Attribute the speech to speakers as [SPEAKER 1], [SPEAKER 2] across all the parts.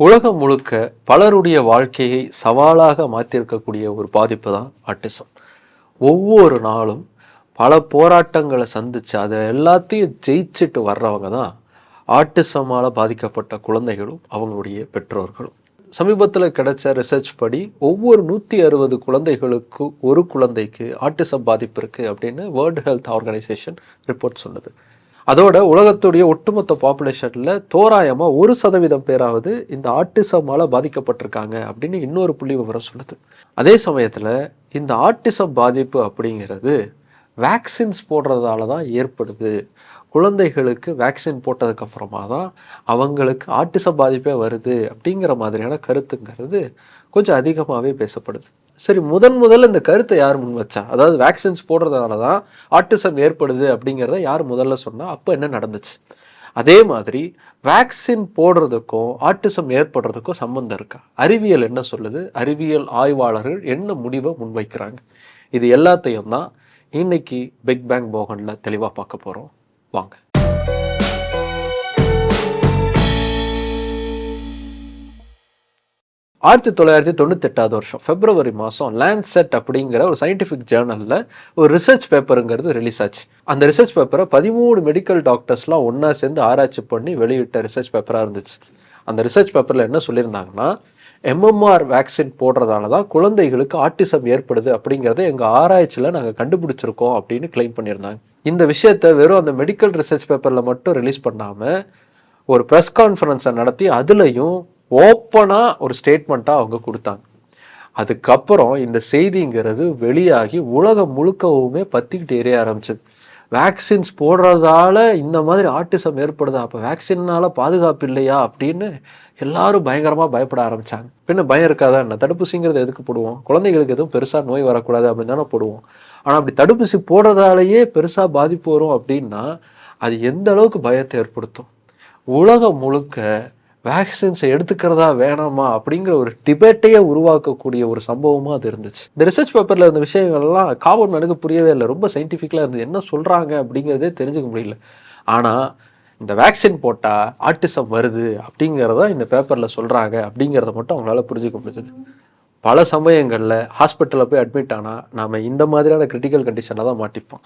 [SPEAKER 1] உலகம் முழுக்க பலருடைய வாழ்க்கையை சவாலாக மாற்றிருக்கக்கூடிய ஒரு பாதிப்பு தான் ஆட்டிசம் ஒவ்வொரு நாளும் பல போராட்டங்களை சந்தித்து அதை எல்லாத்தையும் ஜெயிச்சுட்டு வர்றவங்க தான் ஆட்டிசமால் பாதிக்கப்பட்ட குழந்தைகளும் அவங்களுடைய பெற்றோர்களும். சமீபத்தில் கிடைச்ச ரிசர்ச் படி ஒவ்வொரு நூற்றி அறுபது குழந்தைகளுக்கு ஒரு குழந்தைக்கு ஆட்டிசம் பாதிப்பு இருக்குது அப்படின்னு வேர்ல்டு ஹெல்த் ஆர்கனைசேஷன் ரிப்போர்ட் சொன்னது அதோட உலகத்துடைய ஒட்டுமொத்த பாப்புலேஷனில் தோராயமாக ஒரு சதவீதம் பேராவது இந்த ஆட்டிசமால் பாதிக்கப்பட்டிருக்காங்க அப்படின்னு இன்னொரு புள்ளி விவரம் சொல்லுது. அதே சமயத்தில் இந்த ஆட்டிசம் பாதிப்பு அப்படிங்கிறது வேக்சின்ஸ் போடுறதால தான் ஏற்படுது. குழந்தைகளுக்கு வேக்சின் போட்டதுக்கப்புறமா தான் அவங்களுக்கு ஆட்டிசம் பாதிப்பே வருது அப்படிங்கிற மாதிரியான கருத்துங்கிறது கொஞ்சம் அதிகமாகவே பேசப்படுது. சரி முதன் முதல்ல இந்த கருத்தை யார் முன் வச்சா? அதாவது வேக்சின்ஸ் போடுறதுனால தான் ஆட்டிசம் ஏற்படுது அப்படிங்கிறத யார் முதல்ல சொன்னால் அப்போ என்ன நடந்துச்சு? அதே மாதிரி வேக்சின் போடுறதுக்கும் ஆட்டிசம் ஏற்படுறதுக்கும் சம்மந்தம் இருக்கா? அறிவியல் என்ன சொல்லுது? அறிவியல் ஆய்வாளர்கள் என்ன முடிவை முன்வைக்கிறாங்க இது எல்லாத்தையும் தான் இன்னைக்கு பிக் பேங் போகனில் தெளிவாக பார்க்க போகிறோம் வாங்க. ஆயிரத்தி தொள்ளாயிரத்தி தொண்ணூத்தெட்டாவது வருஷம் பிப்ரவரி மாதம் லேண்ட்செட் அப்படிங்கிற ஒரு சயின்டிஃபிக் ஜேர்னலில் ஒரு ரிசர்ச் பேப்பருங்கிறது ரிலீஸ் ஆச்சு. அந்த ரிசர்ச் பேப்பரை பதிமூணு மெடிக்கல் டாக்டர்ஸ்லாம் ஒன்றா சேர்ந்து ஆராய்ச்சி பண்ணி வெளியிட்ட ரிசர்ச் பேப்பராக இருந்துச்சு. அந்த ரிசர்ச் பேப்பரில் என்ன சொல்லியிருந்தாங்கன்னா எம்எம்ஆர் வேக்சின் போடுறதால தான் குழந்தைகளுக்கு ஆட்டிசம் ஏற்படுது அப்படிங்கிறத எங்கள் ஆராய்ச்சியில் நாங்கள் கண்டுபிடிச்சிருக்கோம் அப்படின்னு கிளைம் பண்ணியிருந்தாங்க. இந்த விஷயத்த வெறும் அந்த மெடிக்கல் ரிசர்ச் பேப்பரில் மட்டும் ரிலீஸ் பண்ணாமல் ஒரு ப்ரெஸ் கான்ஃபரன்ஸை நடத்தி அதுலேயும் ஓப்பனாக ஒரு ஸ்டேட்மெண்ட்டாக அவங்க கொடுத்தாங்க. அதுக்கப்புறம் இந்த செய்திங்கிறது வெளியாகி உலகம் முழுக்கவுமே பற்றிக்கிட்டு எரிய ஆரம்பிச்சது. வேக்சின்ஸ் போடுறதால இந்த மாதிரி ஆட்டிசம் ஏற்படுதா? அப்போ வேக்சின்னால் பாதுகாப்பு இல்லையா? அப்படின்னு எல்லாரும் பயங்கரமாக பயப்பட ஆரம்பிச்சாங்க. பின்ன பயம் இருக்காதா என்ன? தடுப்பூசிங்கிறது எதுக்கு போடுவோம்? குழந்தைகளுக்கு எதுவும் பெருசாக நோய் வரக்கூடாது அப்படின்னு தானே போடுவோம். ஆனால் அப்படி தடுப்பூசி போடுறதாலேயே பெருசாக பாதிப்பு வரும் அப்படின்னா அது எந்த அளவுக்கு பயத்தை ஏற்படுத்தும்? உலகம் முழுக்க வேக்சின்ஸை எடுத்துக்கிறதா வேணாமா அப்படிங்கிற ஒரு டிபேட்டையே உருவாக்கக்கூடிய ஒரு சம்பவமாக அது இருந்துச்சு. இந்த ரிசர்ச் பேப்பரில் இருந்த விஷயங்கள்லாம் காபன் எனக்கு புரியவே இல்லை. ரொம்ப சயின்டிஃபிக்கலாக இருந்தது. என்ன சொல்கிறாங்க அப்படிங்கிறதே தெரிஞ்சுக்க முடியல. ஆனால் இந்த வேக்சின் போட்டால் ஆர்டிசம் வருது அப்படிங்கிறத இந்த பேப்பரில் சொல்கிறாங்க அப்படிங்கிறத மட்டும் அவங்களால புரிஞ்சுக்க முடிஞ்சது. பல சமயங்களில் ஹாஸ்பிட்டலில் போய் அட்மிட் ஆனால் நாம் இந்த மாதிரியான கிரிட்டிக்கல் கண்டிஷனில் தான் மாட்டிப்போம்.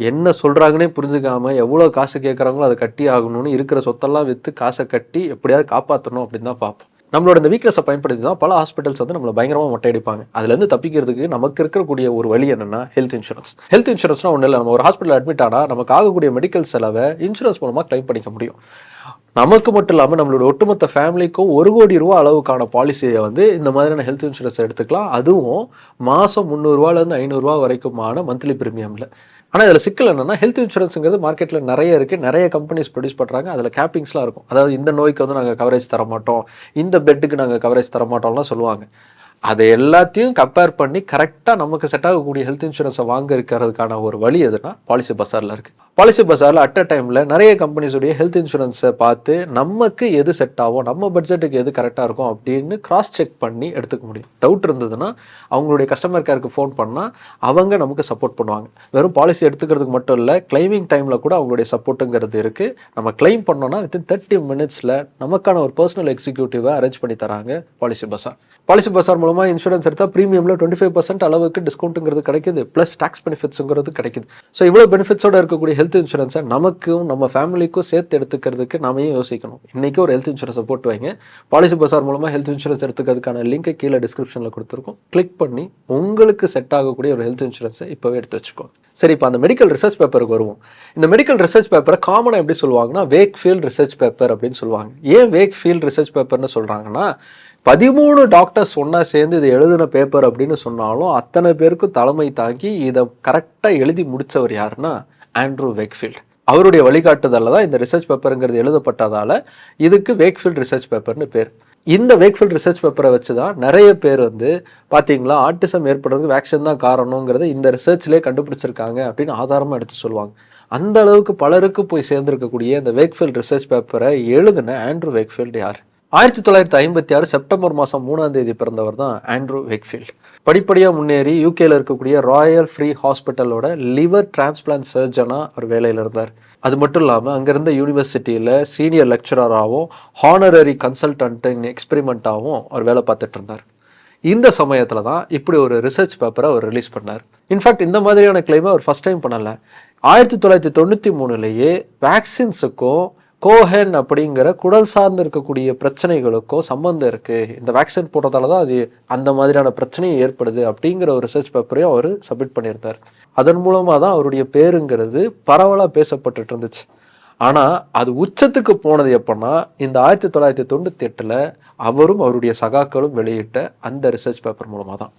[SPEAKER 1] என்ன சொல்கிறாங்கன்னே புரிஞ்சுக்காமல் எவ்வளோ காசு கேட்குறாங்களோ அதை கட்டி ஆகணும்னு இருக்கிற சொத்தெல்லாம் விற்று காசை கட்டி எப்படியாவது காப்பாற்றணும் அப்படின்னு தான் பார்ப்போம். நம்மளோட இந்த வீக்னஸை பயன்படுத்தி தான் பல ஹாஸ்பிட்டல்ஸ் வந்து நம்மளை பயங்கரமாக மொட்டையடிப்பாங்க. அதுலேருந்து தப்பிக்கிறதுக்கு நமக்கு இருக்கக்கூடிய ஒரு வழி என்னன்னா ஹெல்த் இன்சூரன்ஸ் ஹெல்த் இன்சூரன்ஸ்னா ஒன்றும் இல்லை. நம்ம ஒரு ஹாஸ்பிட்டல் அட்மிட் ஆனால் நமக்கு ஆகக்கூடிய மெடிக்கல் செலவை இன்சூரன்ஸ் மூலமாக கிளைம் பண்ணிக்க முடியும். நமக்கு மட்டும் இல்லாமல் நம்மளோட ஒட்டுமொத்த ஃபேமிலிக்கும் ஒரு கோடி ரூபா அளவுக்கான பாலிசியை வந்து இந்த மாதிரியான ஹெல்த் இன்சூரன்ஸ் எடுத்துக்கலாம். அதுவும் மாதம் முந்நூறுரூவாலேருந்து ஐநூறுரூவா வரைக்குமான மந்த்லி ப்ரீமியமில் ஆனால் இதில் சிக்கல் என்னென்னா ஹெல்த் இன்சூரன்ஸுங்கிறது மார்க்கெட்டில் நிறைய இருக்குது நிறைய கம்பெனிஸ் ப்ரொடியூஸ் பண்ணுறாங்க அதில் கேப்பிங்ஸ்லாம் இருக்கும். அதாவது இந்த நோய்க்கு வந்து நாங்கள் கவரேஜ் தர மாட்டோம். இந்த பெட்டுக்கு நாங்கள் கவரேஜ் தர மாட்டோம்லாம் சொல்லுவாங்க. அதை எல்லாத்தையும் கம்பேர் பண்ணி கரெக்டாக நமக்கு செட் ஆகக்கூடிய ஹெல்த் இன்சூரன்ஸை வாங்க இருக்கிறதுக்கான ஒரு வழி எதுனா பாலிசி பஸாரில் இருக்குது பாலிசி பஸாரில் அட் அ டைமில் நிறைய கம்பெனிஸுடைய ஹெல்த் இன்சூரன்ஸை பார்த்து நமக்கு எது செட் ஆகும் நம்ம பட்ஜெட்டுக்கு எது கரெக்டாக இருக்கும் அப்படின்னு கிராஸ் செக் பண்ணி எடுத்துக்க முடியும். டவுட் இருந்ததுன்னா அவங்களுடைய கஸ்டமர் கேருக்கு ஃபோன் பண்ணால் அவங்க நமக்கு சப்போர்ட் பண்ணுவாங்க. வெறும் பாலிசி எடுத்துக்கிறதுக்கு மட்டும் இல்லை கிளைமிங் டைமில் கூட அவங்களுடைய சப்போர்ட்டுங்கிறது இருக்குது நம்ம கிளைம் பண்ணோன்னா வித்தின் தேர்ட்டி மினிட்ஸில் நமக்கான ஒரு பர்சனல் எக்ஸிக்யூட்டிவை அரேஞ்ச் பண்ணி தராங்க பாலிசி பஸார் பாலிசி பஸார் மூலமாக இன்சூரன்ஸ் எடுத்தால் ப்ரீமியமில் டுவெண்ட்டி ஃபைவ் பர்சன்ட் அளவுக்கு டிஸ்கவுண்ட்டுங்கிறது கிடைக்குது ப்ளஸ் டேக்ஸ் பெனிஃபிட்ஸுங்கிறது கிடைக்குது. ஸோ இவ்வளோ பெனிஃபிட்ஸோட இருக்கக்கூடிய ஹெல்த் இன்சூரன்ஸை நமக்கும் நம்ம ஃபேமிலிக்கும் சேர்த்து எடுத்துக்கிறதுக்கு நாமையும் யோசிக்கணும்? இன்றைக்கி ஒரு ஹெல்த் இன்சூரன்ஸை போட்டு வைங்க. பாலிசி பசார் மூலமாக ஹெல்த் இன்சூரன்ஸ் எடுத்துக்கிறதுக்கான லிங்கை கீழே டிஸ்கிரிப்ஷனில் கொடுத்துருக்கோம். கிளிக் பண்ணி உங்களுக்கு செட் ஆகக்கூடிய ஒரு ஹெல்த் இன்சூரன்ஸை இப்போவே எடுத்து வச்சுக்கோங்க. சரி இப்போ அந்த மெடிக்கல் ரிசர்ச் பேப்பருக்கு வருவோம். இந்த மெடிக்கல் ரிசர்ச் பேப்பரை காமனாக எப்படி சொல்லுவாங்கன்னா வேக் ஃபீல்ட் ரிசர்ச் பேப்பர் அப்படின்னு சொல்லுவாங்க. ஏன் வேக் ஃபீல்ட் ரிசர்ச் பேப்பர்னு சொல்கிறாங்கன்னா பதிமூணு டாக்டர்ஸ் ஒன்றா சேர்ந்து இதை எழுதின பேப்பர் அப்படின்னு சொன்னாலும் அத்தனை பேருக்கும் தலைமை தாங்கி இதை கரெக்டாக எழுதி முடித்தவர் யாருன்னா ஆண்ட்ரூ வேக்ஃபீல்ட் அவருடைய வழிகாட்டுதலில் தான் இந்த ரிசர்ச் பேப்பருங்கிறது எழுதப்பட்டதால் இதுக்கு வேக்ஃபீல்ட் ரிசர்ச் பேப்பர்னு பேர். இந்த வேக்ஃபீல்ட் ரிசர்ச் பேப்பரை வச்சு தான் நிறைய பேர் வந்து பார்த்தீங்களா ஆர்டிசம் ஏற்படுறதுக்கு வேக்சின் தான் காரணங்கிறத இந்த ரிசர்ச்லேயே கண்டுபிடிச்சிருக்காங்க அப்படின்னு ஆதாரமாக எடுத்து சொல்லுவாங்க. அந்த அளவுக்கு பலருக்கு போய் சேர்ந்துருக்கக்கூடிய இந்த வேக்ஃபீல்ட் ரிசர்ச் பேப்பரை எழுதின ஆண்ட்ரூ வேக்ஃபீல்டு யார்? ஆயிரத்தி தொள்ளாயிரத்தி ஐம்பத்தி ஆறு செப்டம்பர் மாதம் மூணாம் தேதி பிறந்தவர் தான் ஆண்ட்ரூ வெக்ஃபீல்ட் படிப்படியாக முன்னேறி யூகேல இருக்கக்கூடிய ராயல் ஃப்ரீ ஹாஸ்பிட்டலோட லிவர் டிரான்ஸ்பிளான்ட் சர்ஜனாக அவர் வேலையில் இருந்தார். அது மட்டும் இல்லாமல் அங்கேருந்த யூனிவர்சிட்டியில் சீனியர் லெக்சரராகவும் ஹானரரி கன்சல்டன்ட் இன் எக்ஸ்பெரிமெண்ட்டாகவும் அவர் வேலை பார்த்துட்டு இருந்தார். இந்த சமயத்தில் தான் இப்படி ஒரு ரிசர்ச் பேப்பரை அவர் ரிலீஸ் பண்ணார். இன்ஃபேக்ட் இந்த மாதிரியான கிளைமை அவர் ஃபஸ்ட் டைம் பண்ணலை. ஆயிரத்தி தொள்ளாயிரத்தி தொண்ணூற்றி மூணுலேயே வேக்சின்ஸுக்கும் கோஹென் அப்படிங்கிற குடல் சார்ந்து இருக்கக்கூடிய பிரச்சனைகளுக்கோ சம்பந்தம் இருக்குது இந்த வேக்சின் போட்டதால தான் அது அந்த மாதிரியான பிரச்சனையும் ஏற்படுது அப்படிங்கிற ஒரு ரிசர்ச் பேப்பரையும் அவர் சப்மிட் பண்ணியிருந்தார். அதன் மூலமாக தான் அவருடைய பேருங்கிறது பரவலாக பேசப்பட்டுட்டு இருந்துச்சு. ஆனால் அது உச்சத்துக்கு போனது எப்போன்னா இந்த ஆயிரத்தி தொள்ளாயிரத்தி தொண்ணூற்றி எட்டில் அவரும் அவருடைய சகாக்களும் வெளியிட்ட அந்த ரிசர்ச் பேப்பர் மூலமாக தான்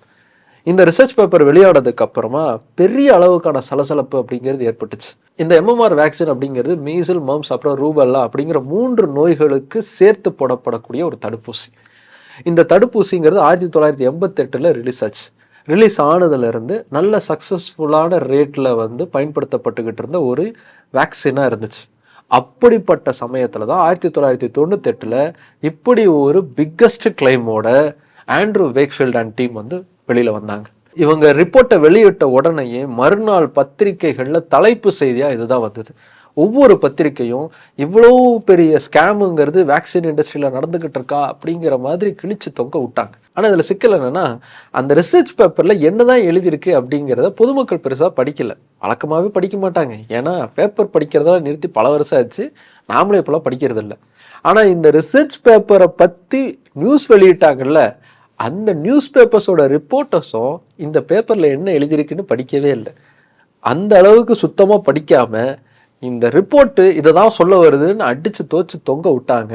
[SPEAKER 1] இந்த ரிசர்ச் பேப்பர் வெளியானதுக்கு அப்புறமா பெரிய அளவுக்கான சலசலப்பு அப்படிங்கிறது ஏற்பட்டுச்சு. இந்த எம்எம்ஆர் வேக்சின் அப்படிங்கிறது மீசில் மம்ஸ் அப்புறம் ரூபல்லா அப்படிங்கிற மூன்று நோய்களுக்கு சேர்த்து போடப்படக்கூடிய ஒரு தடுப்பூசி. இந்த தடுப்பூசிங்கிறது ஆயிரத்தி தொள்ளாயிரத்தி எண்பத்தெட்டில் ரிலீஸ் ஆச்சு. ரிலீஸ் ஆனதுலேருந்து நல்ல சக்ஸஸ்ஃபுல்லான ரேட்டில் வந்து பயன்படுத்தப்பட்டுக்கிட்டு இருந்த ஒரு வேக்சினாக இருந்துச்சு. அப்படிப்பட்ட சமயத்தில் தான் ஆயிரத்தி தொள்ளாயிரத்தி தொண்ணூத்தெட்டில் இப்படி ஒரு பிக்கஸ்ட் கிளைமோட ஆண்ட்ரூ வேக்ஃபீல்ட் அண்ட் டீம் வந்து வெளியில் வந்தாங்க. இவங்க ரிப்போர்ட்டை வெளியிட்ட உடனேயே மறுநாள் பத்திரிகைகளில் தலைப்பு செய்தியாக இதுதான் வந்தது. ஒவ்வொரு பத்திரிக்கையும் இவ்வளோ பெரிய ஸ்கேமுங்கிறது வேக்சின் இண்டஸ்ட்ரியில் நடந்துக்கிட்டு இருக்கா அப்படிங்கிற மாதிரி கிழிச்சு தொங்க விட்டாங்க. ஆனால் இதில் சிக்கல் என்னென்னா அந்த ரிசர்ச் பேப்பரில் என்ன தான் எழுதியிருக்கு அப்படிங்கிறத பொதுமக்கள் பெருசாக படிக்கல. வழக்கமாகவே படிக்க மாட்டாங்க. ஏன்னா பேப்பர் படிக்கிறதெல்லாம் நிறுத்தி பல வருஷம் ஆச்சு. நாமளே இப்போலாம் படிக்கிறது இல்லை ஆனால் இந்த ரிசர்ச் பேப்பரை பற்றி நியூஸ் வெளியிட்டாங்கல்ல அந்த நியூஸ் பேப்பர்ஸோட ரிப்போர்ட்டர்ஸும் இந்த பேப்பரில் என்ன எழுதியிருக்குன்னு படிக்கவே இல்லை. அந்த அளவுக்கு சுத்தமாக படிக்காமல் இந்த ரிப்போர்ட்டு இதை தான் சொல்ல வருதுன்னு அடித்து தோச்சு தொங்க விட்டாங்க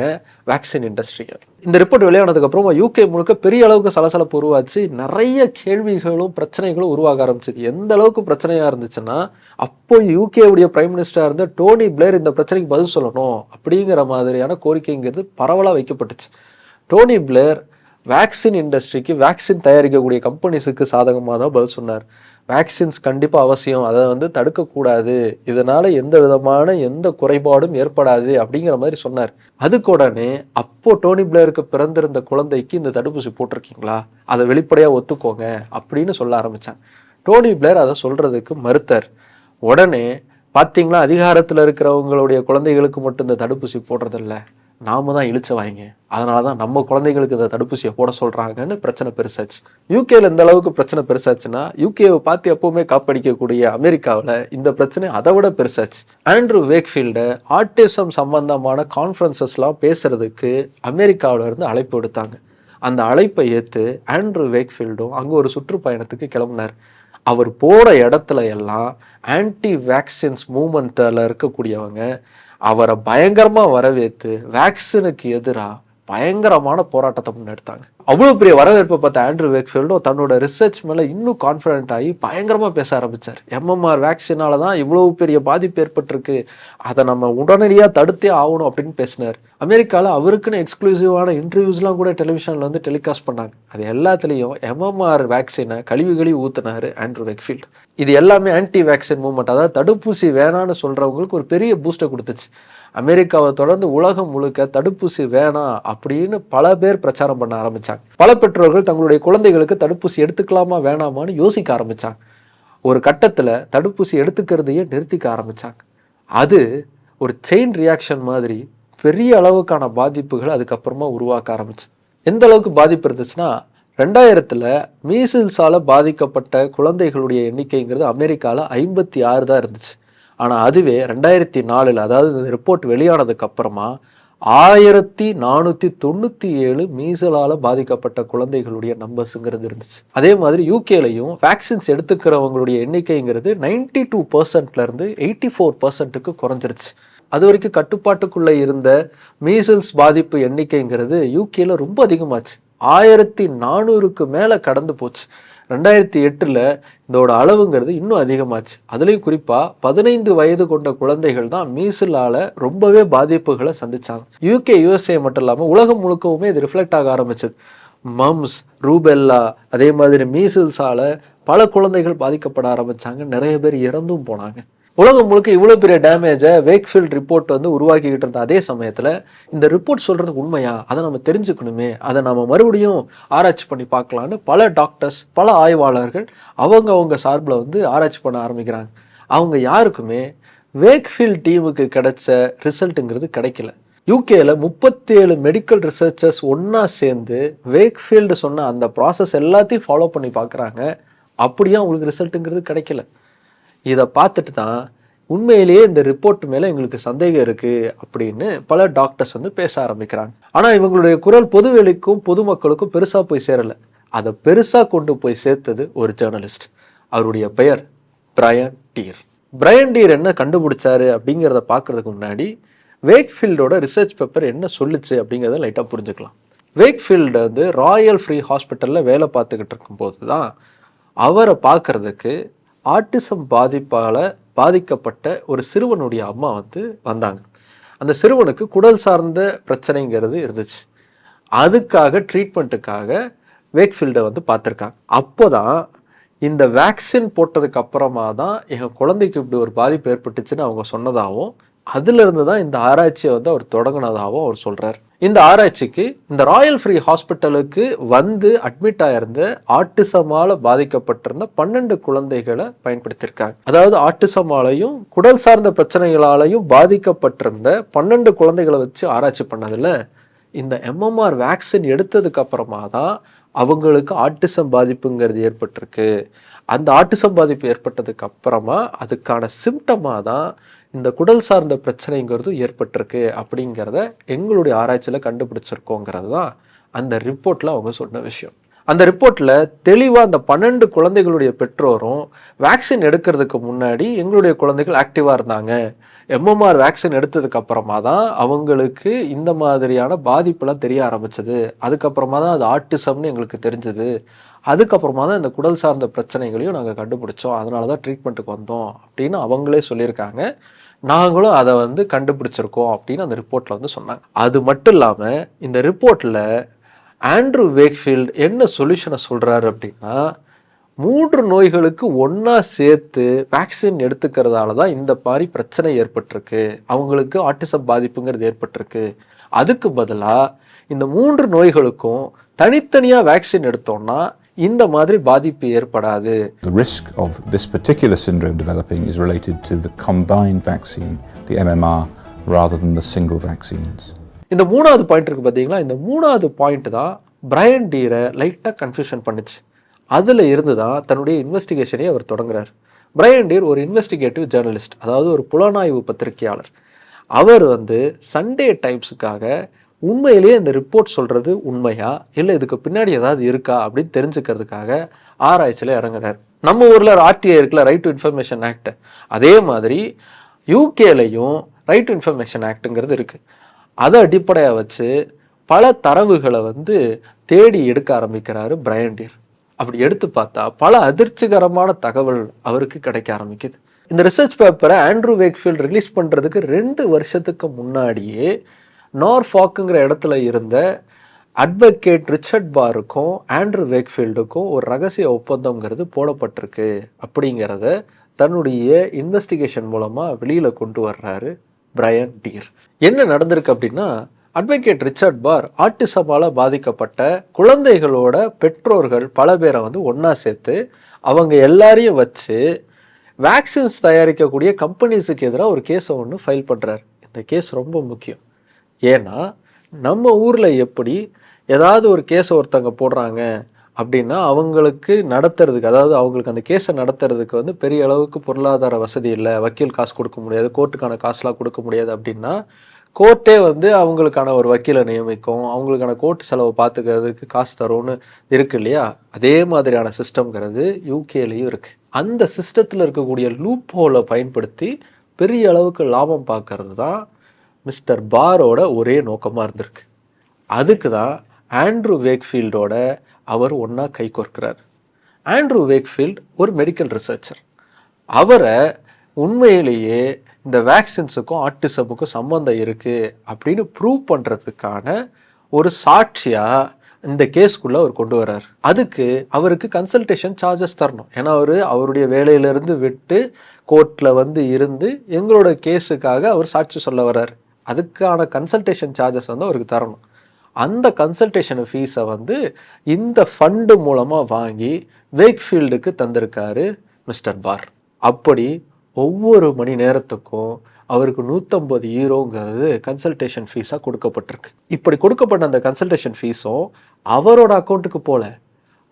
[SPEAKER 1] வேக்சின் இண்டஸ்ட்ரியை இந்த ரிப்போர்ட் வெளியானதுக்கப்புறமா யூகே முழுக்க பெரிய அளவுக்கு சலசலப்பு உருவாச்சு. நிறைய கேள்விகளும் பிரச்சனைகளும் உருவாக ஆரம்பிச்சிது. எந்த அளவுக்கு பிரச்சனையாக இருந்துச்சுன்னா அப்போ யூகேவுடைய பிரைம் மினிஸ்டராக இருந்த டோனி பிளேர் இந்த பிரச்சனைக்கு பதில் சொல்லணும் அப்படிங்கிற மாதிரியான கோரிக்கைங்கிறது பரவலாக வைக்கப்பட்டுச்சு. டோனி பிளேர் வேக்சின் இண்டஸ்ட்ரிக்கு வேக்சின் தயாரிக்கக்கூடிய கம்பெனிஸுக்கு சாதகமாக தான் பதில் சொன்னார். வேக்சின்ஸ் கண்டிப்பாக அவசியம். அதை வந்து தடுக்கக்கூடாது. இதனால் எந்த விதமான எந்த குறைபாடும் ஏற்படாது அப்படிங்கிற மாதிரி சொன்னார். அதுக்கு உடனே அப்போ டோனி பிளேயருக்கு பிறந்திருந்த குழந்தைக்கு இந்த தடுப்பூசி போட்டிருக்கீங்களா? அதை வெளிப்படையாக ஒத்துக்கோங்க அப்படின்னு சொல்ல ஆரம்பித்தாங்க டோனி பிளேயர் அதை சொல்கிறதுக்கு மறுத்தார். உடனே பார்த்தீங்களா அதிகாரத்தில் இருக்கிறவங்களுடைய குழந்தைகளுக்கு மட்டும் இந்த தடுப்பூசி போடுறதில்ல. நாம தான் இழிச்ச வாங்க. அதனால தான் நம்ம குழந்தைகளுக்கு இந்த தடுப்பூசியை போட சொல்கிறாங்கன்னு பிரச்சனை பெருசாச்சு. யூகேல இந்த அளவுக்கு பிரச்சனை பெருசாச்சுன்னா யூகேவை பார்த்து எப்பவுமே காப்படிக்கக்கூடிய அமெரிக்காவில் இந்த பிரச்சனை அதை விட பெருசாச்சு. ஆண்ட்ரூ வேக்ஃபீல்டு ஆர்டிசம் சம்பந்தமான கான்ஃபரன்சஸ்லாம் பேசுறதுக்கு அமெரிக்காவில் இருந்து அழைப்பு விடுத்தாங்க அந்த அழைப்பை ஏற்று ஆண்ட்ரூ வேக்ஃபீல்டும் அங்கே ஒரு சுற்றுப்பயணத்துக்கு கிளம்புனார். அவர் போகிற இடத்துல எல்லாம் ஆன்டி வேக்சின்ஸ் மூமெண்ட்டில் இருக்கக்கூடியவங்க அவரை பயங்கரமாக வரவேற்று வேக்சினுக்கு எதிராக பயங்கரமான போராட்டத்தை முன்னெடுத்தாங்க அவ்வளோ பெரிய வரவேற்பை பார்த்த ஆண்ட்ரூ வேக்ஃபீல்டும் தன்னோட ரிசர்ச் மேலே இன்னும் கான்ஃபிடென்ட் ஆகி பயங்கரமாக பேச ஆரம்பித்தார் எம்எம்ஆர் வேக்சினால தான் இவ்வளோ பெரிய பாதிப்பு ஏற்பட்டிருக்கு. அதை நம்ம உடனடியாக தடுத்தே ஆகணும் அப்படின்னு பேசினார். அமெரிக்காவில் அவருக்குன்னு எக்ஸ்க்ளூசிவான இன்டர்வியூஸ்லாம் கூட டெலிவிஷனில் வந்து டெலிகாஸ்ட் பண்ணாங்க. அது எல்லாத்துலேயும் எம்எம்ஆர் வேக்சினை கழிவு கழிவு ஊற்றினார் ஆண்ட்ரூ வேக்ஃபீல்டு. இது எல்லாமே ஆன்டி வேக்சின் மூவ்மெண்ட் அதாவது தடுப்பூசி வேணான்னு சொல்கிறவங்களுக்கு ஒரு பெரிய பூஸ்ட்டை கொடுத்துச்சு. அமெரிக்காவை தொடர்ந்து உலகம் முழுக்க தடுப்பூசி வேணாம் அப்படின்னு பல பேர் பிரச்சாரம் பண்ண ஆரம்பித்தாங்க பல பெற்றோர்கள் தங்களுடைய குழந்தைகளுக்கு தடுப்பூசி எடுத்துக்கலாமா வேணாமான்னு யோசிக்க ஆரம்பித்தாங்க ஒரு கட்டத்தில் தடுப்பூசி எடுத்துக்கிறதையே நிறுத்திக்க ஆரம்பித்தாங்க அது ஒரு செயின் ரியாக்ஷன் மாதிரி பெரிய அளவுக்கான பாதிப்புகள் அதுக்கப்புறமா உருவாக்க ஆரம்பிச்சு. எந்த அளவுக்கு பாதிப்பு இருந்துச்சுன்னா ரெண்டாயிரத்தில் மீசில்ஸால் பாதிக்கப்பட்ட குழந்தைகளுடைய எண்ணிக்கைங்கிறது அமெரிக்காவில் ஐம்பத்தி ஆறு தான் இருந்துச்சு. ஆனால் அதுவே ரெண்டாயிரத்தி நாலில் அதாவது இந்த ரிப்போர்ட் வெளியானதுக்கு அப்புறமா ஆயிரத்தி நானூற்றி தொண்ணூற்றி ஏழு மீசலால் பாதிக்கப்பட்ட குழந்தைகளுடைய நம்பர்ஸுங்கிறது இருந்துச்சு. அதே மாதிரி யூகேலையும் வேக்சின்ஸ் எடுத்துக்கிறவங்களுடைய எண்ணிக்கைங்கிறது நைன்டி டூ பர்சன்ட்லேருந்து எயிட்டி ஃபோர் பர்சன்ட்டுக்கு குறைஞ்சிருச்சு. அது வரைக்கும் கட்டுப்பாட்டுக்குள்ளே இருந்த மீசல்ஸ் பாதிப்பு எண்ணிக்கைங்கிறது யூகேல ரொம்ப அதிகமாச்சு. ஆயிரத்தி நானூறுக்கு மேலே கடந்து போச்சு. ரெண்டாயிரத்தி எட்டில் இதோட அளவுங்கிறது இன்னும் அதிகமாச்சு. அதுலேயும் குறிப்பாக பதினைந்து வயது கொண்ட குழந்தைகள் தான் மீசிலால் ரொம்பவே பாதிப்புகளை சந்தித்தாங்க யூகே யூஎஸ்ஏ மட்டும் இல்லாமல் உலகம் முழுக்கவுமே இது ரிஃப்ளெக்ட் ஆக ஆரம்பிச்சது. மம்ஸ் ரூபெல்லா அதே மாதிரி மீசில்ஸால் பல குழந்தைகள் பாதிக்கப்பட ஆரம்பித்தாங்க நிறைய பேர் இறந்தும் போனாங்க. உலகம் முழுக்க இவ்வளோ பெரிய டேமேஜை வேக்ஃபீல்ட் ரிப்போர்ட் வந்து உருவாக்கிக்கிட்டு இருந்த அதே சமயத்தில் இந்த ரிப்போர்ட் சொல்கிறது உண்மையா? அதை நம்ம தெரிஞ்சுக்கணுமே. அதை நம்ம மறுபடியும் ஆராய்ச்சி பண்ணி பார்க்கலான்னு பல டாக்டர்ஸ் பல ஆய்வாளர்கள் அவங்க அவங்க சார்பில் வந்து ஆராய்ச்சி பண்ண ஆரம்பிக்கிறாங்க. அவங்க யாருக்குமே வேக்ஃபீல்ட் டீமுக்கு கிடைச்ச ரிசல்ட்டுங்கிறது கிடைக்கல. யூகேல முப்பத்தேழு மெடிக்கல் ரிசர்ச்சர்ஸ் ஒன்றா சேர்ந்து வேக்ஃபீல்டு சொன்ன அந்த ப்ராசஸ் எல்லாத்தையும் ஃபாலோ பண்ணி பார்க்குறாங்க. அப்படியே அவங்களுக்கு ரிசல்ட்டுங்கிறது கிடைக்கல. இதை பார்த்துட்டு தான் உண்மையிலேயே இந்த ரிப்போர்ட் மேலே எங்களுக்கு சந்தேகம் இருக்குது அப்படின்னு பல டாக்டர்ஸ் வந்து பேச ஆரம்பிக்கிறாங்க. ஆனால் இவங்களுடைய குரல் பொதுவெளிக்கும் பொதுமக்களுக்கும் பெருசாக போய் சேரலை. அதை பெருசாக கொண்டு போய் சேர்த்தது ஒரு ஜேர்னலிஸ்ட் அவருடைய பெயர் பிரையன் டீர் பிரையன் டீர் என்ன கண்டுபிடிச்சாரு அப்படிங்கிறத பார்க்கறதுக்கு முன்னாடி வேக்ஃபீல்டோட ரிசர்ச் பேப்பர் என்ன சொல்லுச்சு அப்படிங்கிறத லைட்டாக புரிஞ்சுக்கலாம். வேக்ஃபீல்டு வந்து ராயல் ஃப்ரீ ஹாஸ்பிட்டலில் வேலை பார்த்துக்கிட்டு இருக்கும்போது தான் அவரை பார்க்கறதுக்கு ஆட்டிசம் பாதிப்பால் பாதிக்கப்பட்ட ஒரு சிறுவனுடைய அம்மா வந்து வந்தாங்க. அந்த சிறுவனுக்கு குடல் சார்ந்த பிரச்சனைங்கிறது இருந்துச்சு. அதுக்காக ட்ரீட்மெண்ட்டுக்காக வேக்ஃபீல்டை வந்து பார்த்துருக்காங்க. அப்போ தான் இந்த வேக்சின் போட்டதுக்கு அப்புறமா தான் எங்கள் குழந்தைக்கு இப்படி ஒரு பாதிப்பு ஏற்பட்டுச்சுன்னு அவங்க சொன்னதாகவும் அதிலிருந்து தான் இந்த ஆராய்ச்சியை வந்து அவர் தொடங்கினதாகவும் அவர் சொல்கிறார் இந்த ஆராய்ச்சிக்கு இந்த ராயல் ஃப்ரீ ஹாஸ்பிட்டலுக்கு வந்து அட்மிட் ஆயிருந்த ஆட்டிசமால பாதிக்கப்பட்டிருந்த பன்னெண்டு குழந்தைகளை பயன்படுத்தியிருக்காங்க. அதாவது ஆட்டிசமாலையும் குடல் சார்ந்த பிரச்சனைகளாலையும் பாதிக்கப்பட்டிருந்த பன்னெண்டு குழந்தைகளை வச்சு ஆராய்ச்சி பண்ணதில் இந்த எம்எம்ஆர் வேக்சின் எடுத்ததுக்கு அப்புறமா தான் அவங்களுக்கு ஆட்டிசம் பாதிப்புங்கிறது ஏற்பட்டிருக்கு. அந்த ஆட்டிசம் பாதிப்பு ஏற்பட்டதுக்கு அப்புறமா அதுக்கான சிம்டமாக தான் இந்த குடல் சார்ந்த பிரச்சனைங்கிறது ஏற்பட்டிருக்கு அப்படிங்கிறத எங்களுடைய ஆராய்ச்சியில் கண்டுபிடிச்சிருக்கோங்கிறது தான் அந்த ரிப்போர்ட்டில் அவங்க சொன்ன விஷயம். அந்த ரிப்போர்ட்டில் தெளிவாக அந்த பன்னெண்டு குழந்தைகளுடைய பெற்றோரும் வேக்சின் எடுக்கிறதுக்கு முன்னாடி எங்களுடைய குழந்தைகள் ஆக்டிவாக இருந்தாங்க. எம்எம்ஆர் வேக்சின் எடுத்ததுக்கு அப்புறமா தான் அவங்களுக்கு இந்த மாதிரியான பாதிப்புலாம் தெரிய ஆரம்பிச்சது. அதுக்கப்புறமா தான் அது ஆட்டிசம்னு எங்களுக்கு தெரிஞ்சது. அதுக்கப்புறமா தான் இந்த குடல் சார்ந்த பிரச்சனைகளையும் நாங்கள் கண்டுபிடிச்சோம். அதனால தான் ட்ரீட்மெண்ட்டுக்கு வந்தோம் அப்படின்னு அவங்களே சொல்லியிருக்காங்க. நாங்களும் அதை வந்து கண்டுபிடிச்சிருக்கோம் அப்படின்னு அந்த ரிப்போர்ட்டில் வந்து சொன்னாங்க. அது மட்டும் இல்லாமல் இந்த ரிப்போர்ட்டில் ஆண்ட்ரூ வேக்ஃபீல்டு என்ன சொல்யூஷனை சொல்கிறாரு அப்படின்னா மூன்று நோய்களுக்கு ஒன்றா சேர்த்து வேக்சின் எடுத்துக்கிறதால தான் இந்த மாதிரி பிரச்சனை ஏற்பட்டிருக்கு. அவங்களுக்கு ஆட்டிசம் பாதிப்புங்கிறது ஏற்பட்டிருக்கு. அதுக்கு பதிலாக இந்த மூன்று நோய்களுக்கும் தனித்தனியாக வேக்சின் எடுத்தோம்னா இந்த மாதிரி பாதிப்பு ஏற்படாது.
[SPEAKER 2] The risk of this particular syndrome developing is related to the combined vaccine, the MMR, rather than the single vaccines.
[SPEAKER 1] இந்த மூணாவது பாயிண்ட் இருக்கு பார்த்தீங்களா இந்த மூணாவது பாயிண்ட் தான் பிரையன் டீரை லைட்டாக கன்ஃபியூஷன் பண்ணுச்சு. அதில் இருந்து தான் தன்னுடைய இன்வெஸ்டிகேஷனை அவர் தொடங்குறார். பிரையன் டீர் ஒரு இன்வெஸ்டிகேட்டிவ் ஜேர்னலிஸ்ட் அதாவது ஒரு புலனாய்வு பத்திரிகையாளர். அவர் வந்து சண்டே டைம்ஸுக்காக உண்மையிலேயே இந்த ரிப்போர்ட் சொல்கிறது உண்மையா? இல்லை இதுக்கு பின்னாடி ஏதாவது இருக்கா? அப்படின்னு தெரிஞ்சுக்கிறதுக்காக ஆராய்ச்சியில் இறங்குறார். நம்ம ஊரில் ஆர்டிஐ இருக்குல்ல ரைட் டு இன்ஃபர்மேஷன் ஆக்ட் அதே மாதிரி யூகேலையும் ரைட் டு இன்ஃபர்மேஷன் ஆக்ட்டுங்கிறது இருக்குது அதை அடிப்படையாக வச்சு பல தரவுகளை வந்து தேடி எடுக்க ஆரம்பிக்கிறாரு பிரையன்டீர் அப்படி எடுத்து பார்த்தா பல அதிர்ச்சிகரமான தகவல் அவருக்கு கிடைக்க ஆரம்பிக்குது. இந்த ரிசர்ச் பேப்பரை ஆண்ட்ரூ வேக்ஃபீல்ட் ரிலீஸ் பண்ணுறதுக்கு ரெண்டு வருஷத்துக்கு முன்னாடியே நார்ஃபாக்குங்கிற இடத்துல இருந்த அட்வொகேட் ரிச்சர்ட் பாருக்கும் ஆண்ட்ரூ வேக்ஃபீல்டுக்கும் ஒரு ரகசிய ஒப்பந்தங்கிறது போடப்பட்டிருக்கு அப்படிங்கிறத தன்னுடைய இன்வெஸ்டிகேஷன் மூலமாக வெளியில் கொண்டு வர்றாரு பிரையன் டீர். என்ன நடந்திருக்கு அப்படின்னா அட்வொகேட் ரிச்சர்ட் பார் ஆட்டிசமால் பாதிக்கப்பட்ட குழந்தைகளோட பெற்றோர்கள் பல பேரை வந்து ஒன்றா சேர்த்து அவங்க எல்லாரையும் வச்சு வேக்சின்ஸ் தயாரிக்கக்கூடிய கம்பெனிஸுக்கு எதிராக ஒரு கேஸை ஒன்று ஃபைல் பண்ணுறாரு இந்த கேஸ் ரொம்ப முக்கியம். ஏன்னா நம்ம ஊரில் எப்படி ஏதாவது ஒரு கேஸை ஒருத்தவங்க போடுறாங்க அப்படின்னா அவங்களுக்கு நடத்துறதுக்கு அதாவது அவங்களுக்கு அந்த கேஸை நடத்துறதுக்கு வந்து பெரிய அளவுக்கு பொருளாதார வசதி இல்லை. வக்கீல் காசு கொடுக்க முடியாது. கோர்ட்டுக்கான காசுலாம் கொடுக்க முடியாது அப்படின்னா கோர்ட்டே வந்து அவங்களுக்கான ஒரு வக்கீலை நியமிக்கும். அவங்களுக்கான கோர்ட் செலவை பார்த்துக்கிறதுக்கு காசு தரும்னு இருக்கு இல்லையா? அதே மாதிரியான சிஸ்டம்ங்கிறது யூகேலையும் இருக்குது அந்த சிஸ்டத்தில் இருக்கக்கூடிய லூப் ஹோலை பயன்படுத்தி பெரிய அளவுக்கு லாபம் பார்க்கறது தான் மிஸ்டர் பாரோட ஒரே நோக்கமாக இருந்திருக்கு. அதுக்கு தான் ஆண்ட்ரூ வேக்ஃபீல்டோட அவர் ஒன்றா கை கோர்க்கிறார். ஆண்ட்ரூ வேக்ஃபீல்ட் ஒரு மெடிக்கல் ரிசர்ச்சர். அவரை உண்மையிலேயே இந்த வேக்சின்ஸுக்கும் ஆர்டிசமுக்கும் சம்மந்தம் இருக்குது அப்படின்னு ப்ரூவ் பண்ணுறதுக்கான ஒரு சாட்சியாக இந்த கேஸ்க்குள்ளே அவர் கொண்டு வர்றார். அதுக்கு அவருக்கு கன்சல்டேஷன் சார்ஜஸ் தரணும். ஏன்னா அவர் அவருடைய வேலையிலேருந்து விட்டு கோர்ட்டில் வந்து இருந்து எங்களோட கேஸுக்காக அவர் சாட்சி சொல்ல வர்றார். அதுக்கான கன்சல்டேஷன் சார்ஜஸ் வந்து அவருக்கு தரணும். அந்த கன்சல்டேஷன் ஃபீஸை வந்து இந்த ஃபண்டு மூலமாக வாங்கி வேக்ஃபீல்டுக்கு தந்திருக்காரு மிஸ்டர் பார் அப்படி ஒவ்வொரு மணி நேரத்துக்கும் அவருக்கு நூற்றம்பது ஈரோங்கிறது கன்சல்டேஷன் ஃபீஸாக கொடுக்கப்பட்டிருக்கு. இப்படி கொடுக்கப்பட்ட அந்த கன்சல்டேஷன் ஃபீஸும் அவரோட அக்கௌண்ட்டுக்கு போல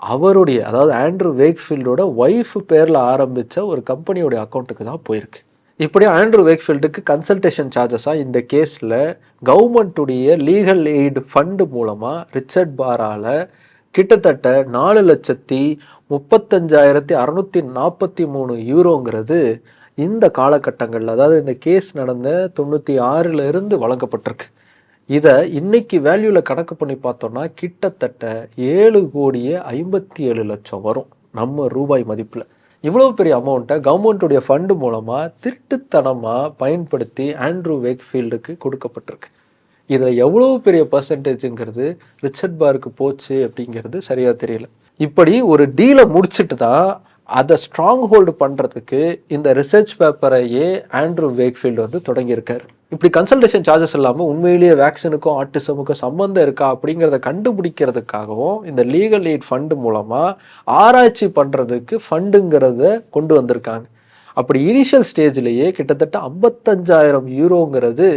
[SPEAKER 1] அவருடைய அதாவது ஆண்ட்ரூ வேக்ஃபீல்டோட ஒய்ஃப் பேரில் ஆரம்பித்த ஒரு கம்பெனியோடைய அக்கௌண்ட்டுக்கு தான் போயிருக்கு. இப்படி ஆண்ட்ரூ வேக்ஃபீல்டுக்கு கன்சல்டேஷன் சார்ஜஸாக இந்த கேஸில் கவர்மெண்ட்டுடைய லீகல் எய்டு ஃபண்டு மூலமாக ரிச்சர்ட் பாரால கிட்டத்தட்ட நாலு லட்சத்தி முப்பத்தஞ்சாயிரத்தி அறநூற்றி நாற்பத்தி மூணு யூரோங்கிறது இந்த காலகட்டங்களில் அதாவது இந்த கேஸ் நடந்த தொண்ணூற்றி ஆறில் இருந்து வழங்கப்பட்டிருக்கு. இதை இன்னைக்கு வேல்யூவில் கணக்கு பண்ணி பார்த்தோம்னா கிட்டத்தட்ட ஏழு கோடியே ஐம்பத்தி ஏழு லட்சம் வரும் நம்ம ரூபாய் மதிப்பில். இவ்வளோ பெரிய அமௌண்ட்டை கவர்மெண்ட்டுடைய ஃபண்டு மூலமாக திருட்டுத்தனமாக பயன்படுத்தி ஆண்ட்ரூ வேக்ஃபீல்டுக்கு கொடுக்கப்பட்டிருக்கு. இதில் எவ்வளோ பெரிய பர்சன்டேஜுங்கிறது ரிச்சர்ட் பாருக்கு போச்சு அப்படிங்கிறது சரியாக தெரியல. இப்படி ஒரு டீலை முடிச்சிட்டு தான் அதை ஸ்ட்ராங் ஹோல்டு பண்ணுறதுக்கு இந்த ரிசர்ச் பேப்பரையே ஆண்ட்ரூ வேக்ஃபீல்டு வந்து தொடங்கியிருக்காரு. இப்படி கன்சல்டேஷன் சார்ஜஸ் இல்லாமல் உண்மையிலேயே வேக்சினுக்கும் ஆட்டிசமுக்கும் சம்மந்தம் இருக்கா அப்படிங்கிறத கண்டுபிடிக்கிறதுக்காகவும் இந்த லீகல் எய்ட் ஃபண்டு மூலமாக ஆராய்ச்சி பண்ணுறதுக்கு ஃபண்டுங்கிறத கொண்டு வந்திருக்காங்க. அப்படி இனிஷியல் ஸ்டேஜ்லேயே கிட்டத்தட்ட ஐம்பத்தஞ்சாயிரம் யூரோங்கிறது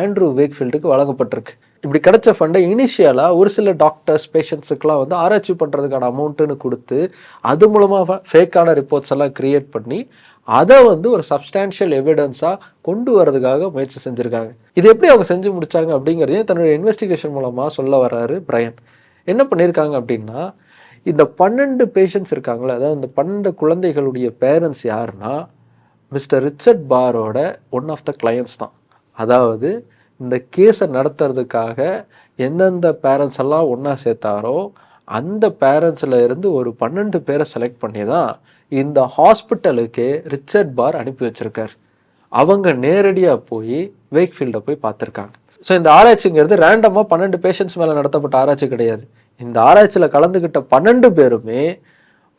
[SPEAKER 1] ஆண்ட்ரூ வேக்ஃபீல்டுக்கு வழங்கப்பட்டிருக்கு. இப்படி கிடைச்ச ஃபண்டை இனிஷியலாக ஒரு சில டாக்டர்ஸ் பேஷண்ட்ஸுக்கெலாம் வந்து ஆராய்ச்சி பண்ணுறதுக்கான அமௌண்ட்டுன்னு கொடுத்து அது மூலமாக ஃபேக்கான ரிப்போர்ட்ஸ் எல்லாம் க்ரியேட் பண்ணி அதை வந்து ஒரு சப்ஸ்டான்ஷியல் எவிடன்ஸாக கொண்டு வரதுக்காக முயற்சி செஞ்சுருக்காங்க. இது எப்படி அவங்க செஞ்சு முடித்தாங்க அப்படிங்கிறதையும் தன்னுடைய இன்வெஸ்டிகேஷன் மூலமாக சொல்ல வர்றாரு பிரையன் என்ன பண்ணியிருக்காங்க அப்படின்னா இந்த பன்னெண்டு பேஷண்ட்ஸ் இருக்காங்களே அதாவது இந்த பன்னெண்டு குழந்தைகளுடைய பேரண்ட்ஸ் யாருன்னா மிஸ்டர் ரிச்சர்ட் பாரோட ஒன் ஆஃப் த கிளையன்ஸ் தான். அதாவது இந்த கேஸை நடத்துறதுக்காக எந்தெந்த பேரண்ட்ஸ் எல்லாம் ஒன்றா சேர்த்தாரோ அந்த பேரண்ட்ஸில் இருந்து ஒரு பன்னெண்டு பேரை செலக்ட் பண்ணி தான் இந்த ஹாஸ்பிட்டலுக்கு ரிச்சர்ட் பார் அனுப்பி வச்சுருக்கார். அவங்க நேரடியாக போய் வேக்ஃபீல்டை போய் பார்த்துருக்காங்க. ஸோ இந்த ஆராய்ச்சிங்கிறது ரேண்டமாக பன்னெண்டு பேஷண்ட்ஸ் மேலே நடத்தப்பட்ட ஆராய்ச்சி கிடையாது. இந்த ஆராய்ச்சியில் கலந்துக்கிட்ட பன்னெண்டு பேருமே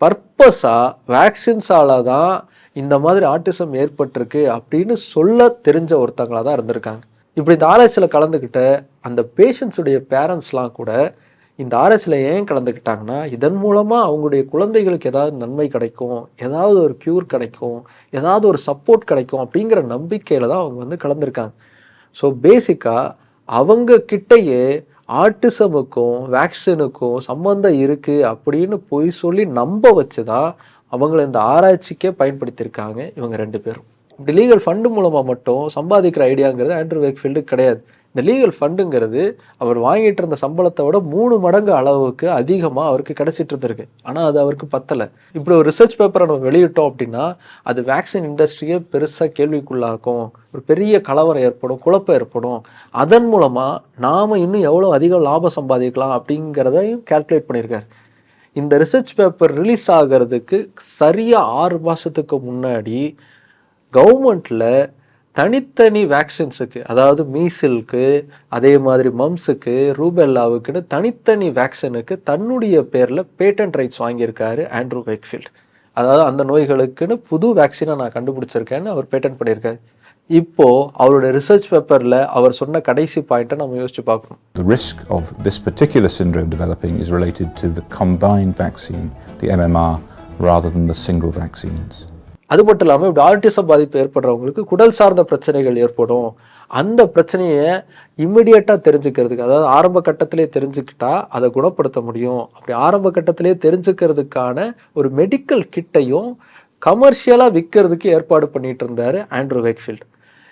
[SPEAKER 1] பர்பஸாக வேக்சின்ஸால தான் இந்த மாதிரி ஆட்டிசம் ஏற்பட்டிருக்கு அப்படின்னு சொல்ல தெரிஞ்ச ஒருத்தங்களாக தான் இருந்திருக்காங்க. இப்படி இந்த ஆராய்ச்சியில் கலந்துக்கிட்ட அந்த பேஷண்ட்ஸுடைய பேரண்ட்ஸ்லாம் கூட இந்த ஆராய்ச்சியில் ஏன் கலந்துக்கிட்டாங்கன்னா இதன் மூலமாக அவங்களுடைய குழந்தைகளுக்கு ஏதாவது நன்மை கிடைக்கும் ஏதாவது ஒரு க்யூர் கிடைக்கும் ஏதாவது ஒரு சப்போர்ட் கிடைக்கும் அப்படிங்கிற நம்பிக்கையில் தான் அவங்க வந்து கலந்துருக்காங்க. ஸோ பேசிக்காக அவங்க கிட்டேயே ஆர்டிசமுக்கும் வேக்சினுக்கும் சம்மந்தம் இருக்குது அப்படின்னு பொய் சொல்லி நம்ப வச்சு தான் அவங்கள இந்த ஆராய்ச்சிக்கே பயன்படுத்தியிருக்காங்க இவங்க ரெண்டு பேரும். இப்படி லீகல் ஃபண்டு மூலமாக மட்டும் சம்பாதிக்கிற ஐடியாங்கிறது ஆண்ட்ரூ வேக்ஃபீல்டு கிடையாது. இந்த லீகல் ஃபண்டுங்கிறது அவர் வாங்கிட்டு இருந்த சம்பளத்தை விட மூணு மடங்கு அளவுக்கு அதிகமாக அவருக்கு கிடைச்சிட்டு இருந்திருக்கு. ஆனால் அது அவருக்கு பத்தலை. இப்படி ஒரு ரிசர்ச் பேப்பரை நம்ம வெளியிட்டோம் அப்படின்னா அது வேக்சின் இண்டஸ்ட்ரியை பெருசாக கேள்விக்குள்ளாக்கும். ஒரு பெரிய கலவரம் ஏற்படும் குழப்பம் ஏற்படும். அதன் மூலமாக நாம் இன்னும் எவ்வளோ அதிக லாபம் சம்பாதிக்கலாம் அப்படிங்கிறதையும் கால்குலேட் பண்ணியிருக்காரு. இந்த ரிசர்ச் பேப்பர் ரிலீஸ் ஆகிறதுக்கு சரியாக ஆறு மாதத்துக்கு முன்னாடி கவர்மெண்ட்டில் தனித்தனி வேக்சின்ஸுக்கு அதாவது மீசிலுக்கு அதே மாதிரி மம்ஸுக்கு ரூபெல்லாவுக்குன்னு தனித்தனி வேக்சினுக்கு தன்னுடைய பேரில் பேட்டன்ட் ரைட்ஸ் வாங்கியிருக்காரு ஆண்ட்ரூ வெக்ஃபீல்டு அதாவது அந்த நோய்களுக்குன்னு புது வேக்சினை நான் கண்டுபிடிச்சிருக்கேன்னு அவர் பேட்டன் பண்ணியிருக்காரு. இப்போ அவரோட ரிசர்ச் பேப்பரில் அவர் சொன்ன கடைசி பாயிண்ட்டை நம்ம யோசிச்சு பார்க்கணும்.
[SPEAKER 2] The risk of this particular syndrome developing is related to the combined vaccine, the MMR, rather than the single vaccines.
[SPEAKER 1] அது மட்டும் இல்லாமல் இப்படி ஆர்டிசம் பாதிப்பு ஏற்படுறவங்களுக்கு குடல் சார்ந்த பிரச்சனைகள் ஏற்படும். அந்த பிரச்சனையை இம்மிடியட்டாக தெரிஞ்சுக்கிறதுக்கு அதாவது ஆரம்ப கட்டத்திலே தெரிஞ்சுக்கிட்டா அதை குணப்படுத்த முடியும். அப்படி ஆரம்ப கட்டத்திலே தெரிஞ்சுக்கிறதுக்கான ஒரு மெடிக்கல் கிட்டையும் கமர்ஷியலாக விற்கிறதுக்கு ஏற்பாடு பண்ணிட்டு இருந்தார் ஆண்ட்ரூ வேக்ஃபீல்ட்.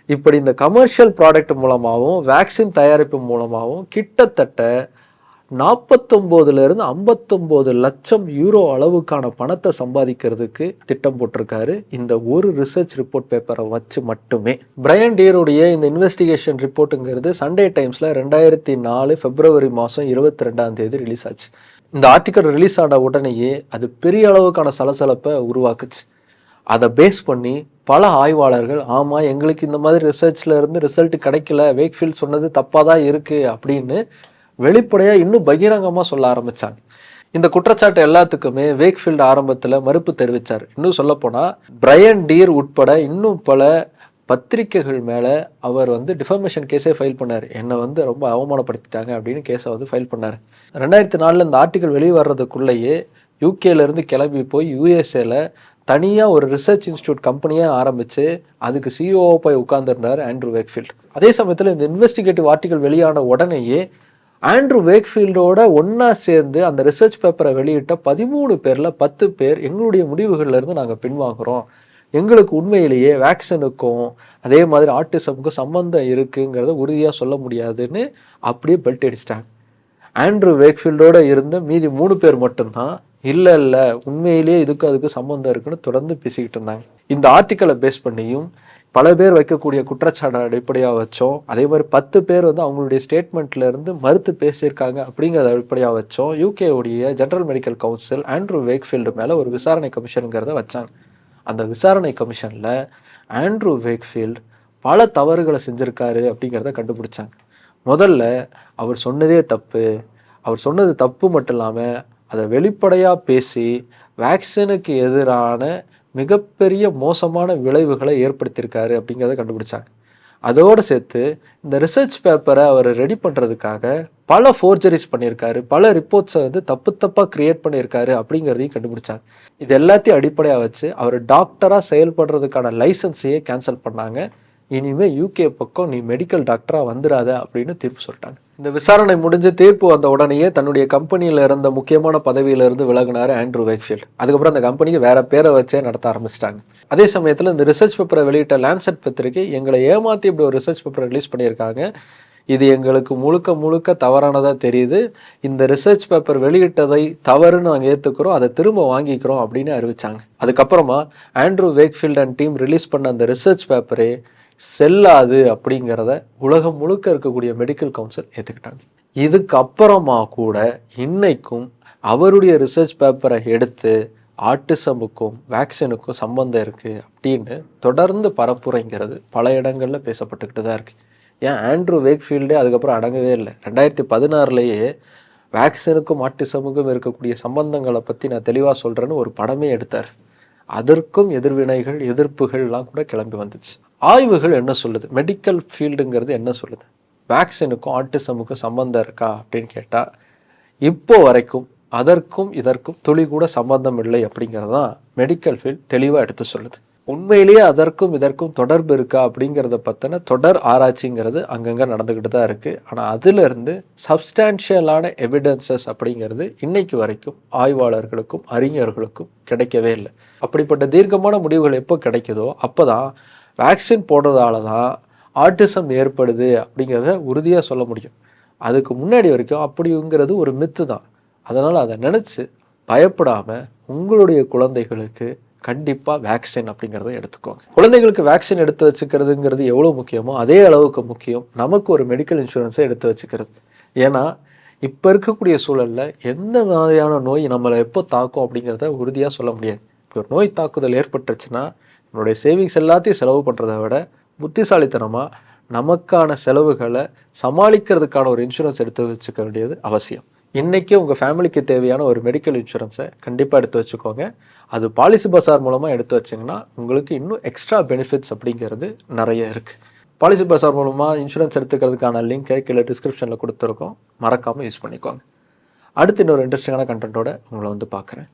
[SPEAKER 1] இப்படி இந்த கமர்ஷியல் ப்ராடக்ட் மூலமாகவும் வேக்சின் தயாரிப்பு மூலமாகவும் கிட்டத்தட்ட நாற்பத்தொம்போதுலேருந்து ஐம்பத்தொம்போது லட்சம் யூரோ அளவுக்கான பணத்தை சம்பாதிக்கிறதுக்கு திட்டம் போட்டிருக்காரு. இந்த ஒரு ரிசர்ச் ரிப்போர்ட் பேப்பரை வச்சு மட்டுமே. பிரையன் டியருடைய இந்த இன்வெஸ்டிகேஷன் ரிப்போர்ட்டுங்கிறது சண்டே டைம்ஸில் ரெண்டாயிரத்தி நாலு பிப்ரவரி மாதம் இருபத்தி ரெண்டாம் தேதி ரிலீஸ் ஆச்சு. இந்த ஆர்டிக்கல் ரிலீஸ் ஆன உடனேயே அது பெரிய அளவுக்கான சலசலப்பை உருவாக்குச்சு. அதை பேஸ் பண்ணி பல ஆய்வாளர்கள் ஆமாம் எங்களுக்கு இந்த மாதிரி ரிசர்ச்ல இருந்து ரிசல்ட் கிடைக்கல. வேக்ஃபீல்ட் சொன்னது தப்பாக தான் இருக்குது அப்படின்னு வெளிப்படையாக இன்னும் பகிரங்கமாக சொல்ல ஆரம்பித்தாங்க இந்த குற்றச்சாட்டு எல்லாத்துக்குமே வேக்ஃபீல்டு ஆரம்பத்தில் மறுப்பு தெரிவித்தார் இன்னும் சொல்லப்போனால் பிரையன் டீர் உட்பட இன்னும் பல பத்திரிக்கைகள் மேலே அவர் வந்து டிஃபர்மேஷன் கேஸே ஃபைல் பண்ணார். என்னை வந்து ரொம்ப அவமானப்படுத்திட்டாங்க அப்படின்னு கேஸை வந்து ஃபைல் பண்ணார். ரெண்டாயிரத்தி நாலில் இந்த ஆர்டிக்கல் வெளியே வர்றதுக்குள்ளேயே யூகேலேருந்து கிளம்பி போய் யூஎஸ்ஏல தனியாக ஒரு ரிசர்ச் இன்ஸ்டியூட் கம்பெனியே ஆரம்பித்து அதுக்கு சிஓ போய் உட்காந்துருந்தார் ஆண்ட்ரூ வேக்ஃபீல்ட் அதே சமயத்தில் இந்த இன்வெஸ்டிகேட்டிவ் ஆர்டிகல் வெளியான உடனேயே ஆண்ட்ரூ வேக்ஃபீல்டோட ஒன்றா சேர்ந்து அந்த ரிசர்ச் பேப்பரை வெளியிட்ட பதிமூணு பேரில் பத்து பேர் எங்களுடைய முடிவுகள்லேருந்து நாங்கள் பின்வாங்குகிறோம் எங்களுக்கு உண்மையிலேயே வேக்சினுக்கும் அதே மாதிரி ஆர்டிசமுக்கும் சம்மந்தம் இருக்குங்கிறத உறுதியாக சொல்ல முடியாதுன்னு அப்படியே பெல்ட் அடிச்சிட்டாங்க. ஆண்ட்ரூ வேக்ஃபீல்டோட இருந்த மீதி மூணு பேர் மட்டும்தான் இல்லை இல்லை உண்மையிலேயே இதுக்கு அதுக்கு சம்மந்தம் இருக்குன்னு தொடர்ந்து பேசிக்கிட்டு இருந்தாங்க. இந்த ஆர்டிக்கலை பேஸ் பண்ணியும் பல பேர் வைக்கக்கூடிய குற்றச்சாட்டை அடிப்படையாக வச்சோம். அதே மாதிரி பத்து பேர் வந்து அவங்களுடைய ஸ்டேட்மெண்ட்லேருந்து மறுத்து பேசியிருக்காங்க அப்படிங்கிறத அடிப்படையாக வச்சோம். யூகேவுடைய General Medical Council Andrew Wakefield மேலே ஒரு விசாரணை கமிஷனுங்கிறத வச்சாங்க. அந்த விசாரணை கமிஷனில் ஆண்ட்ரூ வேக்ஃபீல்ட் பல தவறுகளை செஞ்சுருக்காரு அப்படிங்கிறத கண்டுபிடிச்சாங்க. முதல்ல அவர் சொன்னதே தப்பு. அவர் சொன்னது தப்பு மட்டும் இல்லாமல் அதை வெளிப்படையாக பேசி வேக்சினுக்கு எதிரான மிகப்பெரிய மோசமான விளைவுகளை ஏற்படுத்தியிருக்காரு அப்படிங்கிறத கண்டுபிடிச்சாங்க. அதோடு சேர்த்து இந்த ரிசர்ச் பேப்பரை அவர் ரெடி பண்ணுறதுக்காக பல ஃபோர்ஜரிஸ் பண்ணியிருக்காரு பல ரிப்போர்ட்ஸை வந்து தப்பு தப்பாக கிரியேட் பண்ணியிருக்காரு அப்படிங்கிறதையும் கண்டுபிடிச்சாங்க. இது எல்லாத்தையும் அடிப்படையாக வச்சு அவர் டாக்டராக செயல்படுறதுக்கான லைசன்ஸையே கேன்சல் பண்ணாங்க. இனிமேல் யூகே பக்கம் நீ மெடிக்கல் டாக்டராக வந்துடாத அப்படின்னு தீர்ப்பு சொல்லிட்டாங்க. இந்த விசாரணை முடிஞ்சு தீர்ப்பு வந்த உடனேயே தன்னுடைய கம்பெனியில் இருந்த முக்கியமான பதவியில இருந்து விலகினார் ஆண்ட்ரூ வேக்ஃபீல்ட் அதுக்கப்புறம் அந்த கம்பெனிக்கு வேற பேரை வச்சே நடத்த ஆரம்பிச்சிட்டாங்க. அதே சமயத்தில் இந்த ரிசர்ச் பேப்பரை வெளியிட்ட லேண்ட்செட் பத்திரிகை எங்களை ஏமாத்தி இப்படி ஒரு ரிசர்ச் பேப்பரை ரிலீஸ் பண்ணியிருக்காங்க. இது எங்களுக்கு முழுக்க முழுக்க தவறானதாக தெரியுது. இந்த ரிசர்ச் பேப்பர் வெளியிட்டதை தவறுன்னு நாங்கள் ஏற்றுக்கிறோம் அதை திரும்ப வாங்கிக்கிறோம் அப்படின்னு அறிவிச்சாங்க. அதுக்கப்புறமா Andrew Wakefield and team release பண்ண அந்த ரிசர்ச் பேப்பரே செல்லாது அப்படிங்கிறத உலகம் முழுக்க இருக்கக்கூடிய மெடிக்கல் கவுன்சில் ஏற்றுக்கிட்டாங்க இதுக்கப்புறமா கூட இன்னைக்கும் அவருடைய ரிசர்ச் பேப்பரை எடுத்து ஆட்டிசமுக்கும் வேக்சினுக்கும் சம்பந்தம் இருக்குது அப்படின்னு தொடர்ந்து பரப்புரைங்கிறது பல இடங்களில் பேசப்பட்டுக்கிட்டு தான் இருக்குது ஏன் ஆண்ட்ரூ வேக்ஃபீல்டே அதுக்கப்புறம் அடங்கவே இல்லை. ரெண்டாயிரத்தி பதினாறுலேயே வேக்சினுக்கும் ஆட்டிசமுக்கும் இருக்கக்கூடிய சம்பந்தங்களை பற்றி நான் தெளிவாக சொல்கிறேன்னு ஒரு படமே எடுத்தார். அதற்கும் எதிர்வினைகள் எதிர்ப்புகள்லாம் கூட கிளம்பி வந்துச்சு. ஆய்வுகள் என்ன சொல்லுது? மெடிக்கல் ஃபீல்டுங்கிறது என்ன சொல்லுது? வேக்சினுக்கும் ஆட்டிசமுக்கும் சம்பந்தம் இருக்கா அப்படின்னு கேட்டால் இப்போ வரைக்கும் அதற்கும் இதற்கும் துளி கூட சம்பந்தம் இல்லை அப்படிங்கிறது தான் மெடிக்கல் ஃபீல்ட் தெளிவாக எடுத்து சொல்லுது. உண்மையிலேயே அதற்கும் இதற்கும் தொடர்பு இருக்கா அப்படிங்கிறத பற்றின தொடர் ஆராய்ச்சிங்கிறது அங்கங்கே நடந்துக்கிட்டு தான் இருக்குது ஆனால் அதிலிருந்து சப்ஸ்டான்ஷியலான எவிடன்சஸ் அப்படிங்கிறது இன்னைக்கு வரைக்கும் ஆய்வாளர்களுக்கும் அறிஞர்களுக்கும் கிடைக்கவே இல்லை. அப்படிப்பட்ட தீர்க்கமான முடிவுகள் எப்போ கிடைக்குதோ அப்போ தான் வேக்சின் போடுறதால தான் ஆட்டிசம் ஏற்படுது அப்படிங்கிறத உறுதியாக சொல்ல முடியும். அதுக்கு முன்னாடி வரைக்கும் அப்படிங்கிறது ஒரு மித்து தான். அதனால் அதை நினச்சி பயப்படாமல் உங்களுடைய குழந்தைகளுக்கு கண்டிப்பாக வேக்சின் அப்படிங்கிறத எடுத்துக்கோங்க. குழந்தைகளுக்கு வேக்சின் எடுத்து வச்சுக்கிறதுங்கிறது எவ்வளோ முக்கியமோ அதே அளவுக்கு முக்கியம். நமக்கு ஒரு மெடிக்கல் இன்சூரன்ஸை எடுத்து வச்சுக்கிறது. ஏன்னா இப்போ இருக்கக்கூடிய சூழலில் எந்த மாதிரியான நோய் நம்மளை எப்போ தாக்கும் அப்படிங்கிறத உறுதியாக சொல்ல முடியாது. இப்போ ஒரு நோய் தாக்குதல் ஏற்பட்டுருச்சுன்னா நம்மளுடைய சேவிங்ஸ் எல்லாத்தையும் செலவு பண்ணுறதை விட புத்திசாலித்தனமாக நமக்கான செலவுகளை சமாளிக்கிறதுக்கான ஒரு இன்சூரன்ஸ் எடுத்து வச்சுக்க வேண்டியது அவசியம். இன்றைக்கி உங்கள் ஃபேமிலிக்கு தேவையான ஒரு மெடிக்கல் இன்சூரன்ஸை கண்டிப்பாக எடுத்து வச்சுக்கோங்க. அது பாலிசி பசார் மூலமாக எடுத்து வச்சிங்கன்னா உங்களுக்கு இன்னும் எக்ஸ்ட்ரா பெனிஃபிட்ஸ் அப்படிங்கிறது நிறைய இருக்குது பாலிசி பசார் மூலமாக இன்சூரன்ஸ் எடுத்துக்கிறதுக்கான லிங்க்கை கீழே டிஸ்கிரிப்ஷனில் கொடுத்துருக்கோம். மறக்காமல் யூஸ் பண்ணிக்கோங்க. அடுத்து இன்னொரு இன்ட்ரெஸ்டிங்கான கண்டென்ட்டோட உங்களை வந்து பார்க்குறேன்.